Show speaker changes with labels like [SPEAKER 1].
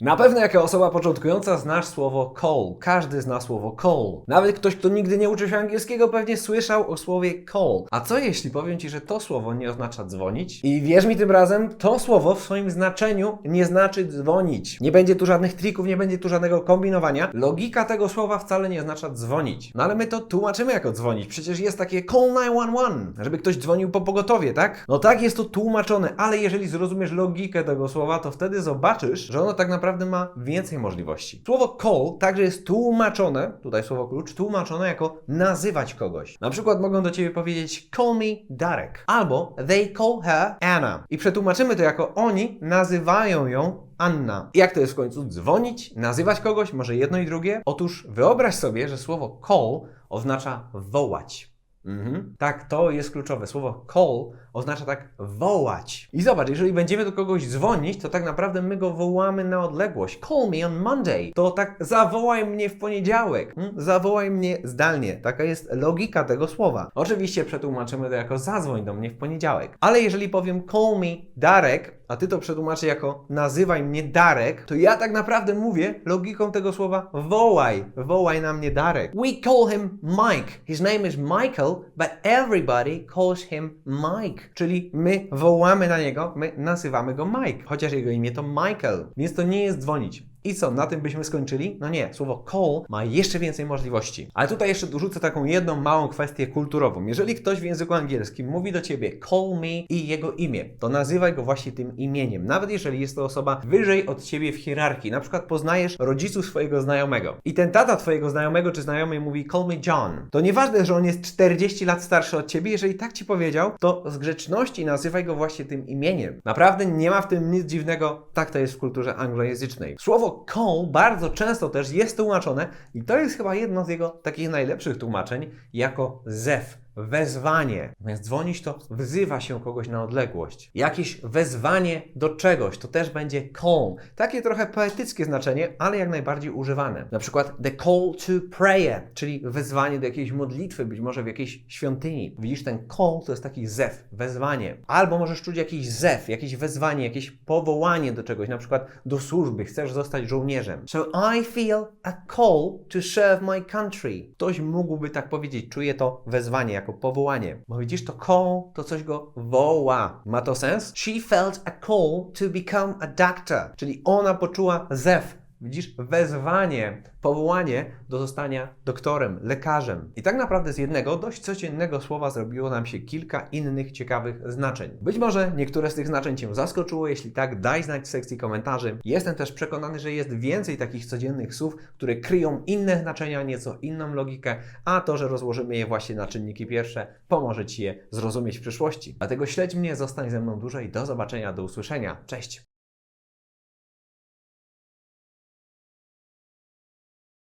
[SPEAKER 1] Na pewno jako osoba początkująca znasz słowo call. Każdy zna słowo call. Nawet ktoś, kto nigdy nie uczył się angielskiego, pewnie słyszał o słowie call. A co jeśli powiem Ci, że to słowo nie oznacza dzwonić? I wierz mi tym razem, to słowo w swoim znaczeniu nie znaczy dzwonić. Nie będzie tu żadnych trików, nie będzie tu żadnego kombinowania. Logika tego słowa wcale nie oznacza dzwonić. No ale my to tłumaczymy jako dzwonić. Przecież jest takie call 911, żeby ktoś dzwonił po pogotowie, tak? No tak jest to tłumaczone, ale jeżeli zrozumiesz logikę tego słowa, to wtedy zobaczysz, że ono tak naprawdę ma więcej możliwości. Słowo call także jest tłumaczone, tutaj słowo klucz, tłumaczone jako nazywać kogoś. Na przykład mogą do Ciebie powiedzieć call me Darek albo they call her Anna. I przetłumaczymy to jako oni nazywają ją Anna. Jak to jest w końcu? Dzwonić? Nazywać kogoś? Może jedno i drugie? Otóż wyobraź sobie, że słowo call oznacza wołać. Mhm. Tak, to jest kluczowe. Słowo call oznacza tak wołać. I zobacz, jeżeli będziemy do kogoś dzwonić, to tak naprawdę my go wołamy na odległość. Call me on Monday. To tak zawołaj mnie w poniedziałek. Hmm? Zawołaj mnie zdalnie. Taka jest logika tego słowa. Oczywiście przetłumaczymy to jako zadzwoń do mnie w poniedziałek. Ale jeżeli powiem call me Darek, a ty to przetłumaczy jako nazywaj mnie Darek, to ja tak naprawdę mówię logiką tego słowa wołaj, wołaj na mnie Darek. We call him Mike. His name is Michael, but everybody calls him Mike. Czyli my wołamy na niego, my nazywamy go Mike, chociaż jego imię to Michael. Więc to nie jest dzwonić. I co, na tym byśmy skończyli? No nie, słowo call ma jeszcze więcej możliwości. Ale tutaj jeszcze dorzucę taką jedną małą kwestię kulturową. Jeżeli ktoś w języku angielskim mówi do ciebie call me i jego imię, to nazywaj go właśnie tym imieniem. Nawet jeżeli jest to osoba wyżej od ciebie w hierarchii. Na przykład poznajesz rodziców swojego znajomego. I ten tata twojego znajomego czy znajomej mówi call me John. To nieważne, że on jest 40 lat starszy od ciebie, jeżeli tak ci powiedział, to z grzeczności nazywaj go właśnie tym imieniem. Naprawdę nie ma w tym nic dziwnego. Tak to jest w kulturze anglojęzycznej. Słowo call bardzo często też jest tłumaczone i to jest chyba jedno z jego takich najlepszych tłumaczeń jako zew. Wezwanie. Więc dzwonić to wzywa się kogoś na odległość. Jakieś wezwanie do czegoś to też będzie call. Takie trochę poetyckie znaczenie, ale jak najbardziej używane. Na przykład the call to prayer, czyli wezwanie do jakiejś modlitwy, być może w jakiejś świątyni. Widzisz, ten call to jest taki zew, wezwanie. Albo możesz czuć jakiś zew, jakieś wezwanie, jakieś powołanie do czegoś, na przykład do służby, chcesz zostać żołnierzem. So I feel a call to serve my country. Ktoś mógłby tak powiedzieć, czuję to wezwanie jako powołanie. Bo widzisz, to call to coś go woła. Ma to sens? She felt a call to become a doctor. Czyli ona poczuła zew. Widzisz, wezwanie, powołanie do zostania doktorem, lekarzem. I tak naprawdę z jednego dość codziennego słowa zrobiło nam się kilka innych ciekawych znaczeń. Być może niektóre z tych znaczeń Cię zaskoczyło, jeśli tak, daj znać w sekcji komentarzy. Jestem też przekonany, że jest więcej takich codziennych słów, które kryją inne znaczenia, nieco inną logikę, a to, że rozłożymy je właśnie na czynniki pierwsze, pomoże Ci je zrozumieć w przyszłości. Dlatego śledź mnie, zostań ze mną dłużej. Do zobaczenia, do usłyszenia. Cześć!